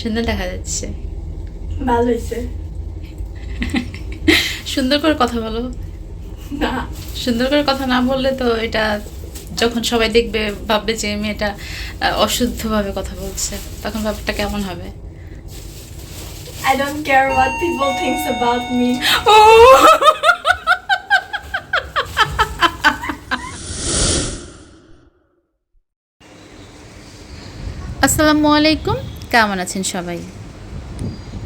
সুন্দর দেখা যাচ্ছে। ভালো হয়েছে সুন্দর করে কথা বলো। না। সুন্দর করে কথা না বললে তো এটা যখন সবাই দেখবে ভাববে যে মেয়েটা অশুদ্ধভাবে কথা বলছে তখন ব্যাপারটা কেমন হবে? I don't care what people thinks about me. ও! আসসালামু আলাইকুম। কেমন আছেন সবাই?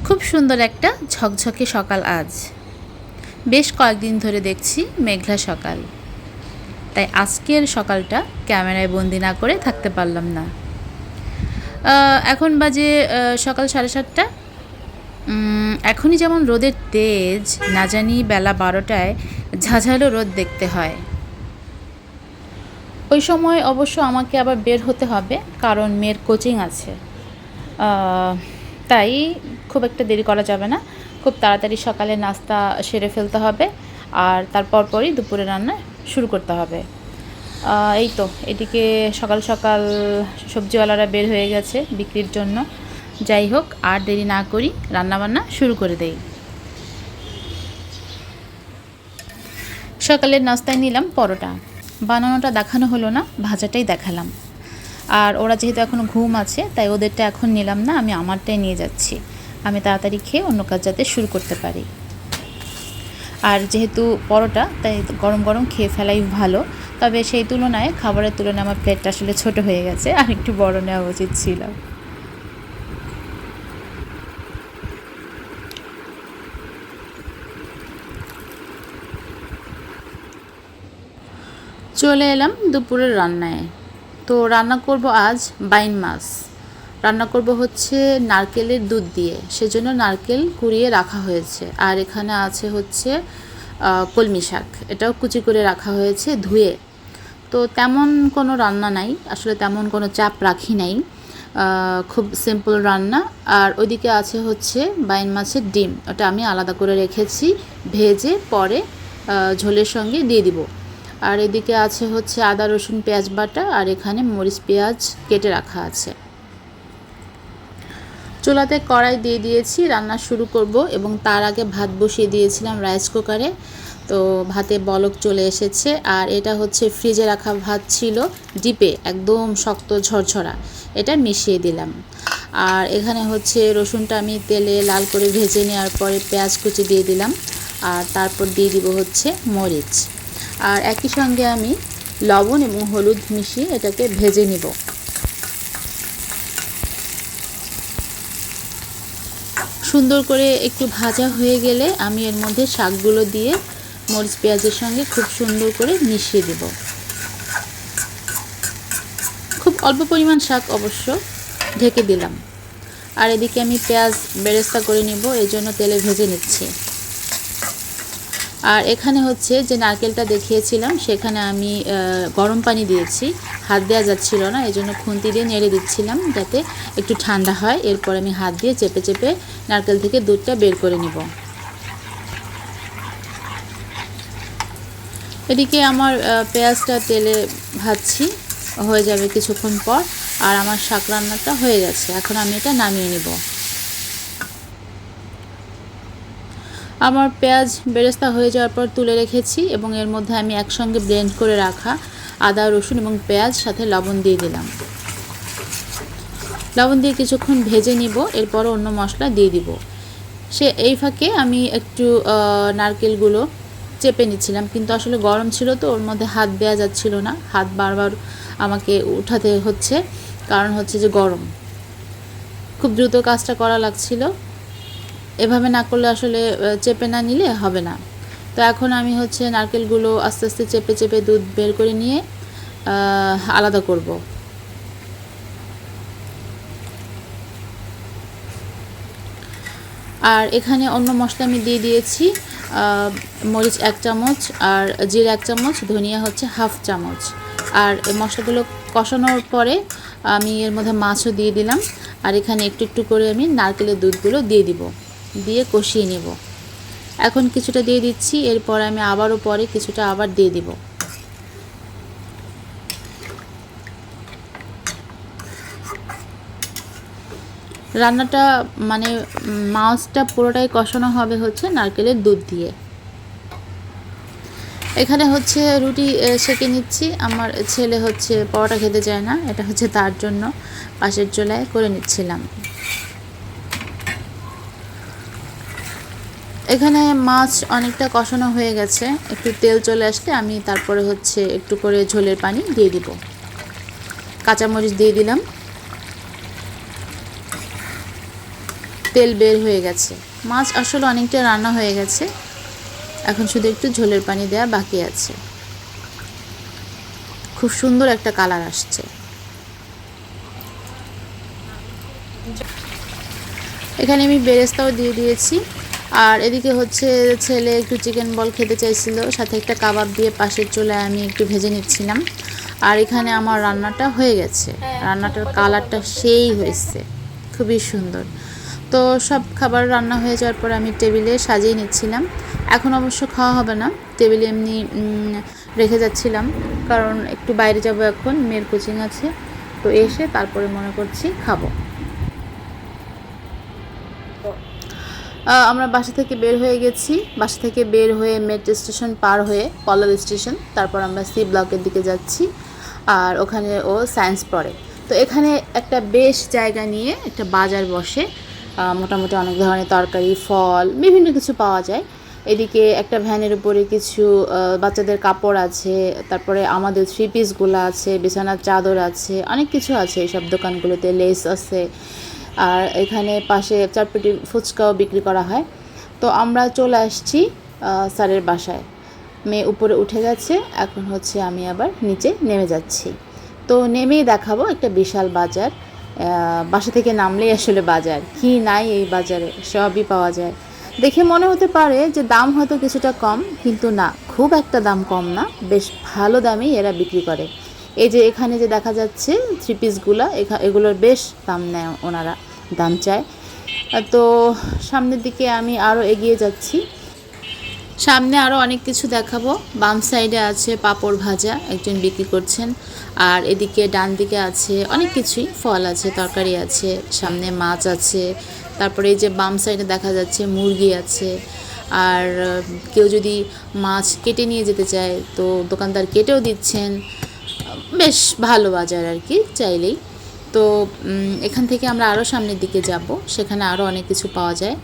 খুব সুন্দর একটা ঝকঝকে সকাল আজ। বেশ কয়েকদিন ধরে দেখছি মেঘলা সকাল। তাই আজকের সকালটা ক্যামেরায় বন্দি না করে থাকতে পারলাম না। এখন বাজে সকাল সাড়ে সাতটা। এখনই যেমন রোদের তেজ, না জানি বেলা বারোটায় ঝাঝালো রোদ দেখতে হয়। ওই সময় অবশ্য আমাকে আবার বের হতে হবে, কারণ মেয়ের কোচিং আছে। তাই খুব একটা দেরি করা যাবে না। খুব তাড়াতাড়ি সকালে নাস্তা সেরে ফেলতে হবে আর তারপর পরই দুপুরে রান্না শুরু করতে হবে। এই তো, এদিকে সকাল সকাল সবজিওয়ালারা বের হয়ে গেছে বিক্রির জন্য। যাই হোক, আর দেরি না করি রান্নাবান্না শুরু করে দেই। সকালের নাস্তায় নিলাম পরোটা। বানানোটা দেখানো হলো না, ভাজাটাই দেখালাম। আর ওরা যেহেতু এখনও ঘুম আছে, তাই ওদেরটা এখন নিলাম না, আমি আমারটাই নিয়ে যাচ্ছি। আমি তাড়াতাড়ি খেয়ে অন্য কাজ যাতে শুরু করতে পারি। আর যেহেতু পরোটা, তাই গরম গরম খেয়ে ফেলাই ভালো। তবে সেই তুলনায় খাবারের তুলনায় আমার প্লেটটা আসলে ছোট হয়ে গেছে, আর একটু বড় নেওয়া উচিত ছিল। চলে এলাম দুপুরের রান্নায়। তো রান্না করব আজ বাইন মাছ। রান্না করব হচ্ছে নারকেলের দুধ দিয়ে। সেজন্য নারকেল কুড়িয়ে রাখা হয়েছে। আর এখানে আছে হচ্ছে কলমি শাক। এটাও কুচি করে রাখা হয়েছে ধুয়ে। তো তেমন কোনো রান্না নাই। আসলে তেমন কোনো চাপ রাখি নাই। খুব সিম্পল রান্না। আর ওইদিকে আছে হচ্ছে বাইন মাছের ডিম। ওটা আমি আলাদা করে রেখেছি। ভেজে পরে ঝোলের সঙ্গে দিয়ে দিব। আর এদিকে আছে হচ্ছে আদা, রসুন, পেঁয়াজ বাটা আর এখানে মরিচ, পেঁয়াজ কেটে রাখা আছে। চুলাতে কড়াই দিয়ে দিয়েছি, রান্না শুরু করব এবং তার আগে ভাত বসিয়ে দিয়েছিলাম রাইস কুকারে। তো ভাতে বলক চলে এসেছে আর এটা হচ্ছে ফ্রিজে রাখা ভাত ছিল ডিপে, একদম শক্ত ঝরঝরা। এটা মিশিয়ে দিলাম। আর এখানে হচ্ছে রসুনটা আমি তেলে লাল করে ভেজে নেওয়ার পরে পেঁয়াজ কুচি দিয়ে দিলাম। আর তারপর দিয়ে দিব হচ্ছে মরিচ। আর একই সঙ্গে আমি লবণ এবং হলুদ মিশিয়ে এটাকে ভেজে নিব। সুন্দর করে একটু ভাজা হয়ে গেলে আমি এর মধ্যে শাকগুলো দিয়ে মরিচ পেঁয়াজের সঙ্গে খুব সুন্দর করে মিশিয়ে দেব। খুব অল্প পরিমাণ শাক অবশ্য ঢেকে দিলাম। আর এদিকে আমি পেঁয়াজ বেরেস্তা করে নিব এই জন্য তেলে ভেজে নিচ্ছি। আর এখানে হচ্ছে যে নারকেলটা দেখিয়েছিলাম, সেখানে আমি গরম পানি দিয়েছি। হাত দেওয়া যাচ্ছিল না এই জন্য খুন্তি দিয়ে নেড়ে দিচ্ছিলাম যাতে একটু ঠান্ডা হয়। এরপর আমি হাত দিয়ে চেপে চেপে নারকেল থেকে দুধটা বের করে নিব। এদিকে আমার পেঁয়াজটা তেলে ভাজছি, হয়ে যাবে কিছুক্ষণ পর। আর আমার শাক রান্নাটা হয়ে গেছে। এখন আমি এটা নামিয়ে নিব। আমার পেঁয়াজ বেরেস্তা হয়ে যাওয়ার পর তুলে রেখেছি এবং এর মধ্যে আমি একসঙ্গে ব্লেন্ড করে রাখা আদা, রসুন এবং পেঁয়াজ সাথে লবণ দিয়ে দিলাম। লবণ দিয়ে কিছুক্ষণ ভেজে নিব এরপর অন্য মশলা দিয়ে দিব। সে এই ফাঁকে আমি একটু নারকেলগুলো চেপে নিচ্ছিলাম, কিন্তু আসলে গরম ছিল তো, ওর মধ্যে হাত দেওয়া যাচ্ছিল না। হাত বারবার আমাকে উঠাতে হচ্ছে, কারণ হচ্ছে যে গরম। খুব দ্রুত কাজটা করা লাগছিল। এভাবে না করলে আসলে চেপে না নিলে হবে না। তো এখন আমি হচ্ছে নারকেলগুলো আস্তে আস্তে চেপে চেপে দুধ বের করে নিয়ে আলাদা করব। আর এখানে অন্য মশলা আমি দিয়ে দিয়েছি মরিচ এক চামচ আর জিরে এক চামচ, ধনিয়া হচ্ছে হাফ চামচ। আর এই মশলাগুলো কষানোর পরে আমি এর মধ্যে মাছও দিয়ে দিলাম। আর এখানে একটু একটু করে আমি নারকেলের দুধগুলো দিয়ে দিব। দিয়ে কষিয়ে নেব। এখন কিছুটা দিয়ে দিচ্ছি, এরপর আমি আবারও পরে কিছুটা আবার দিয়ে দিব। রান্নাটা মানে মাছটা পুরোটাই কষানো হবে হচ্ছে নারকেলের দুধ দিয়ে। এখানে হচ্ছে রুটি সেঁকে নিচ্ছি। আমার ছেলে হচ্ছে পরোটা খেতে চায় না, এটা হচ্ছে তার জন্য। পাশের চোলায় করে নিচ্ছিলাম। এখানে মাছ অনেকটা কষানো হয়ে গেছে। একটু তেল চলে আসলে আমি তারপরে হচ্ছে একটু করে ঝোলের পানি দিয়ে দিব। কাঁচামরিচ দিয়ে দিলাম। তেল বের হয়ে গেছে। মাছ আসলে অনেকটা রান্না হয়ে গেছে। এখন শুধু একটু ঝোলের পানি দেওয়া বাকি আছে। খুব সুন্দর একটা কালার আসছে। এখানে আমি বেরেস্তাও দিয়ে দিয়েছি। আর এদিকে হচ্ছে ছেলে একটু চিকেন বল খেতে চাইছিল সাথে একটা কাবাব দিয়ে পাশের চুলায় আমি একটু ভেজে নিচ্ছিলাম। আর এখানে আমার রান্নাটা হয়ে গেছে। রান্নাটার কালারটা সেই হয়েছে খুবই সুন্দর। তো সব খাবার রান্না হয়ে যাওয়ার পর আমি টেবিলে সাজিয়ে নিচ্ছিলাম। এখন অবশ্য খাওয়া হবে না টেবিলে এমনি রেখে যাচ্ছিলাম। কারণ একটু বাইরে যাব এখন মেয়ের কোচিং আছে। তো এসে তারপরে মনে করছি খাব। আমরা বাসা থেকে বের হয়ে গেছি। বাসা থেকে বের হয়ে মেট্রো স্টেশন পার হয়ে পলার স্টেশন তারপর আমরা সি ব্লকের দিকে যাচ্ছি, আর ওখানে ও সায়েন্স পড়ে। তো এখানে একটা বেশ জায়গা নিয়ে একটা বাজার বসে। মোটামুটি অনেক ধরনের তরকারি, ফল, বিভিন্ন কিছু পাওয়া যায়। এদিকে একটা ভ্যানের উপরে কিছু বাচ্চাদের কাপড় আছে, তারপরে আমাদের থ্রি পিসগুলো আছে, বিছানার চাদর আছে, অনেক কিছু আছে এইসব দোকানগুলোতে লেস আছে। আর এখানে পাশে চারপেটি ফুচকাও বিক্রি করা হয়। তো আমরা চলে আসছি স্যারের বাসায়। মেয়ে উপরে উঠে গেছে, এখন হচ্ছে আমি আবার নিচে নেমে যাচ্ছি। তো নেমেই দেখাবো একটা বিশাল বাজার। বাসা থেকে নামলেই আসলে বাজার। কি নাই এই বাজারে, সবই পাওয়া যায়। দেখে মনে হতে পারে যে দাম হয়তো কিছুটা কম, কিন্তু না, খুব একটা দাম কম না, বেশ ভালো দামেই এরা বিক্রি করে। এই যে এখানে যে দেখা যাচ্ছে থ্রি পিসগুলো এগুলোর বেশ দাম নেয় ওনারা, দাম চায়। তো সামনের দিকে আমি আরও এগিয়ে যাচ্ছি। সামনে আরও অনেক কিছু দেখাবো। বাম সাইডে আছে পাপড় ভাজা, একজন বিক্রি করছেন। আর এদিকে ডান দিকে আছে অনেক কিছুই, ফল আছে, তরকারি আছে, সামনে মাছ আছে। তারপরে এই যে বাম সাইডে দেখা যাচ্ছে মুরগি আছে। আর কেউ যদি মাছ কেটে নিয়ে যেতে চায়, তো দোকানদার কেটেও দিচ্ছেন। বেশ ভালো বাজার আর কি চাইলেই। তো এখান থেকে আমরা আরও সামনের দিকে যাব, সেখানে আরও অনেক কিছু পাওয়া যায়।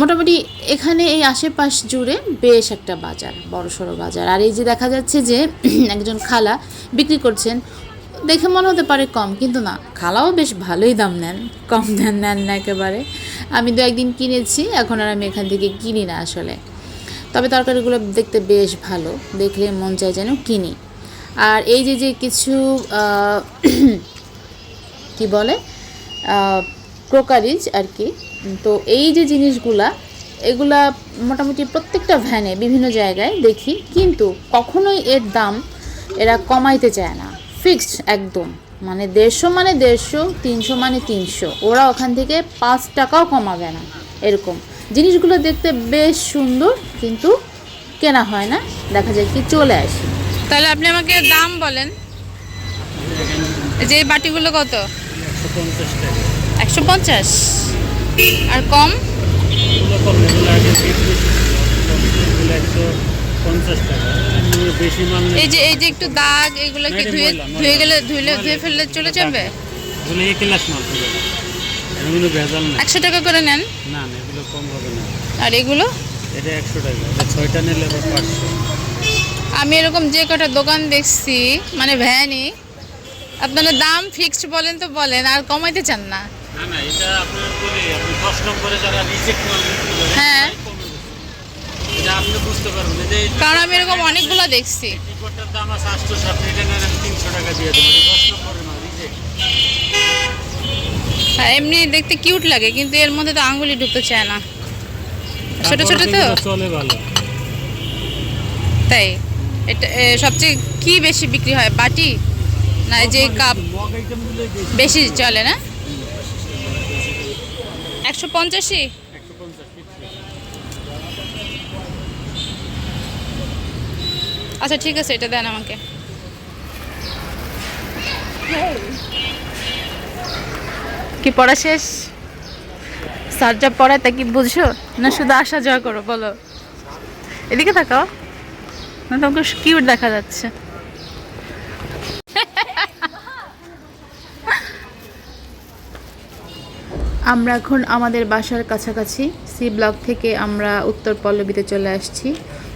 মোটামুটি এখানে এই আশেপাশ জুড়ে বেশ একটা বাজার, বড় সড়ো বাজার। আর এই যে দেখা যাচ্ছে যে একজন খালা বিক্রি করছেন, দেখে মনে হতে পারে কম, কিন্তু না, খালাও বেশ ভালোই দাম নেন, কম দেন নেন না একেবারে। আমি দু একদিন কিনেছি, এখন আর আমি এখান থেকে কিনি না আসলে। তবে তরকারিগুলো দেখতে বেশ ভালো, দেখলে মন চায় যেন কিনি। আর এই যে যে কিছু কি বলে ক্রোকারিজ আর কি, তো এই যে জিনিসগুলা, এগুলা মোটামুটি প্রত্যেকটা ভ্যানে বিভিন্ন জায়গায় দেখি, কিন্তু কখনোই এর দাম এরা কমাইতে চায় না। ফিক্সড একদম। মানে দেড়শো মানে দেড়শো, তিনশো মানে তিনশো। ওরা ওখান থেকে পাঁচ টাকাও কমাবে না, এরকম। জিনিসগুলো দেখতে বেশ সুন্দর, কিন্তু কেনা হয় না। দেখা যায় কি চলে আসে। তাহলে আপনি আমাকে দাম বলেন। এই যে বাটিগুলো কত? একশো পঞ্চাশ। আর কম? এই যে এই যে একটু দাগ এগুলো কি ধুয়ে। ধুয়ে গেলে ধুইলে ধুয়ে ফেললে চলে যাবে? একশো টাকা করে নেন। না এগুলো কম হবে না। আর এগুলো? এটা একশো টাকা ছয়টা নিলে পাঁচশো। আমি এরকম যে কটা দোকান দেখছি মানে ভ্যানই আপনারা দাম ফিক্সড বলেন তো বলেন আর কমাইতে চান না। হ্যাঁ। কারণ আমি এরকম অনেকগুলো দেখছি। হ্যাঁ এমনি দেখতে কিউট লাগে কিন্তু এর মধ্যে তো আঙ্গুলি ঢুকতে চায় না। ছোট ছোট তো? চলে ভালো। তাই? এটা সবচেয়ে কি বেশি বিক্রি হয় বাটি? না এই যে কাপ বেশি। চলে না? একশো পঞ্চাশি আচ্ছা ঠিক আছে এটা দেন আমাকে। কি পড়া শেষ? স্যার যা পড়ায় তা কি বুঝছ? না শুধু আসা যাওয়া করো বলো। এদিকে না তোমাকে কিউট দেখা যাচ্ছে। আমরা এখন আমাদের বাসার কাছাকাছি সি ব্লক থেকে আমরা উত্তর পল্লবীতে চলে আসছি।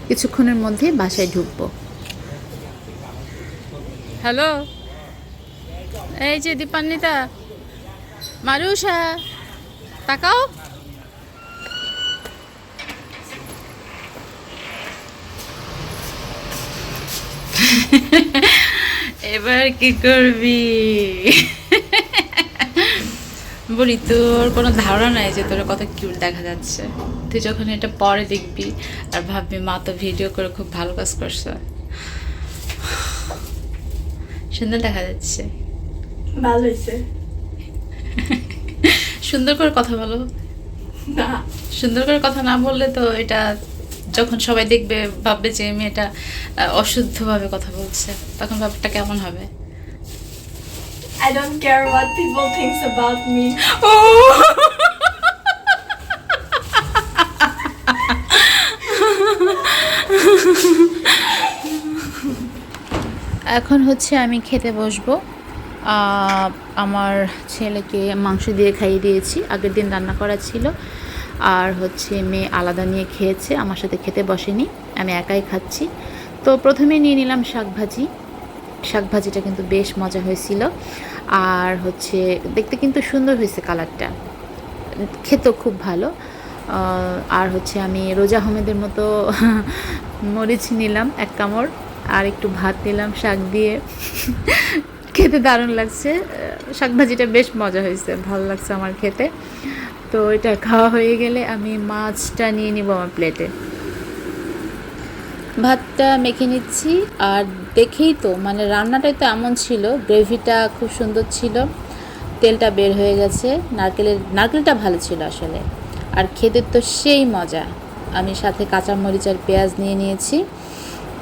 কিছুক্ষণের মধ্যে বাসায় ঢুকবো। হ্যালো এই যে দীপান্বিতা। মারুষা, তাকাও। এবার কি করবি? বলি তোর কোনো ধারণা নাই যে তোর কত কিউট দেখা যাচ্ছে। তুই যখন এটা পরে দেখবি আর ভাববি মা তো ভিডিও করে খুব ভালো কাজ করছে। সুন্দর দেখা যাচ্ছে। ভালো হয়েছে। সুন্দর করে কথা বলো। না। সুন্দর করে কথা না বললে তো এটা যখন সবাই দেখবে ভাববে যে মেয়েটা অশুদ্ধভাবে কথা বলছে তখন ব্যাপারটা কেমন হবে? I don't care what people thinks about me. এখন হচ্ছে আমি খেতে বসবো। আমার ছেলেকে মাংস দিয়ে খাইয়ে দিয়েছি। আগের দিন রান্না করা ছিল। আর হচ্ছে মেয়ে আলাদা নিয়ে খেয়েছে, আমার সাথে খেতে বসেনি, আমি একাই খাচ্ছি। তো প্রথমে নিয়ে নিলাম শাক ভাজি শাক ভাজিটা কিন্তু বেশ মজা হয়েছিল। আর হচ্ছে দেখতে কিন্তু সুন্দর হয়েছে কালারটা। খেতেও খুব ভালো। আর হচ্ছে আমি রোজা আহমেদের মতো মরিচ নিলাম এক কামড়, আর একটু ভাত নিলাম শাক দিয়ে। খেতে দারুণ লাগছে। শাক ভাজিটা বেশ মজা হয়েছে, ভালো লাগছে আমার খেতে। তো এটা খাওয়া হয়ে গেলে আমি মাছটা নিয়ে নিব আমার প্লেটে ভাতটা মেখে নিচ্ছি, আর দেখেই তো মানে রান্নাটাই তো এমন ছিল, গ্রেভিটা খুব সুন্দর ছিল, তেলটা বের হয়ে গেছে, নারকেলের, নারকেলটা ভালো ছিল আসলে। আর খেতে তো সেই মজা, আমি সাথে কাঁচা মরিচ আর পেঁয়াজ নিয়ে নিয়েছি,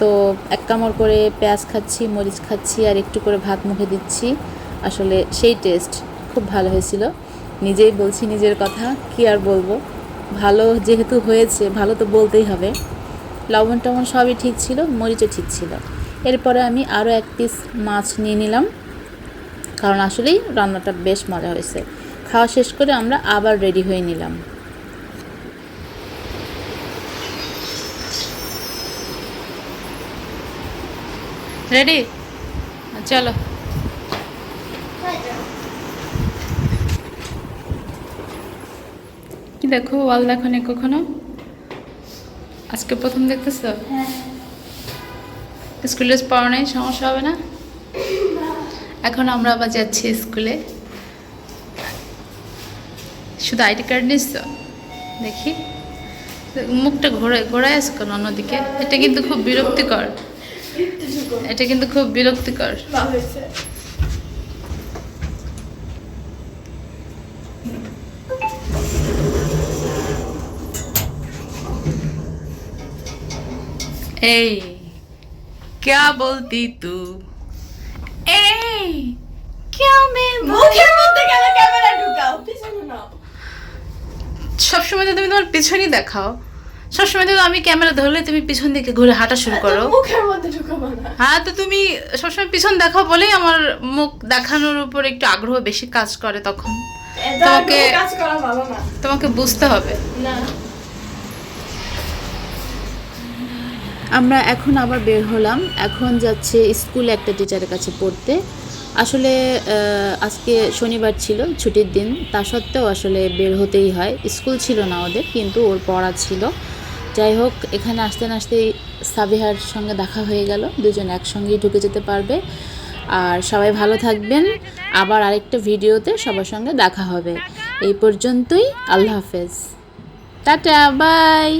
তো এক কামড় করে পেঁয়াজ খাচ্ছি, মরিচ খাচ্ছি, আর একটু করে ভাত মুখে দিচ্ছি, আসলে সেই টেস্ট খুব ভালো হয়েছিল। নিজেই বলছি নিজের কথা, কি আর বলব? ভালো যেহেতু হয়েছে, ভালো তো বলতেই হবে। লবণ টবণ সবই ঠিক ছিল, মরিচও ঠিক ছিল। এরপরে আমি আরও এক পিস মাছ নিয়ে নিলাম, কারণ আসলেই রান্নাটা বেশ মজা হয়েছে। খাওয়া শেষ করে আমরা আবার রেডি হয়ে নিলাম। রেডি চলো। কি দেখো ওয়াল দেখো নি কখনো? আজকে প্রথম দেখতেছো? স্কুলে পড়া নেই সমস্যা হবে না? এখন আমরা আবার যাচ্ছি স্কুলে। শুধু আইডি কার্ড নিস তো দেখি। মুখটা ঘোরা ঘোরায় আছে কেন অন্যদিকে? এটা কিন্তু খুব বিরক্তিকর। এটা কিন্তু খুব বিরক্তিকর। ভালো হয়েছে এই क्या बोलती तू এই क्या मैं মুখের মধ্যে কেন ক্যামেরা ঢুকাও পিছনে নাও সবসময় তো তুমি তোমার পিছনই দেখাও সবসময় তো আমি ক্যামেরা ধরলে তুমি পিছন দিকে ঘুরে হাঁটা শুরু করো মুখের মধ্যে ঢুকাবো না হ্যাঁ তো তুমি সবসময় পিছন দেখাও বলেই আমার মুখ দেখানোর উপর একটু আগ্রহ বেশি কাজ করে তখন এটা তোমাকে- কোনো কাজ করা ভালো না তোমাকে বুঝতে হবে না আমরা এখন আবার বের হলাম। এখন যাচ্ছে স্কুলে একটা টিচারের কাছে পড়তে। আসলে আজকে শনিবার ছিল, ছুটির দিন। তা সত্ত্বেও আসলে বের হতেই হয়। স্কুল ছিল না ওদের, কিন্তু ওর পড়া ছিল। যাই হোক, এখানে আসতে না আসতেই সাবিহার সঙ্গে দেখা হয়ে গেল। দুজন একসঙ্গেই ঢুকে যেতে পারবে। আর সবাই ভালো থাকবেন। আবার আরেকটা ভিডিওতে সবার সঙ্গে দেখা হবে। এই পর্যন্তই। আল্লাহ হাফেজ। Tata, bye.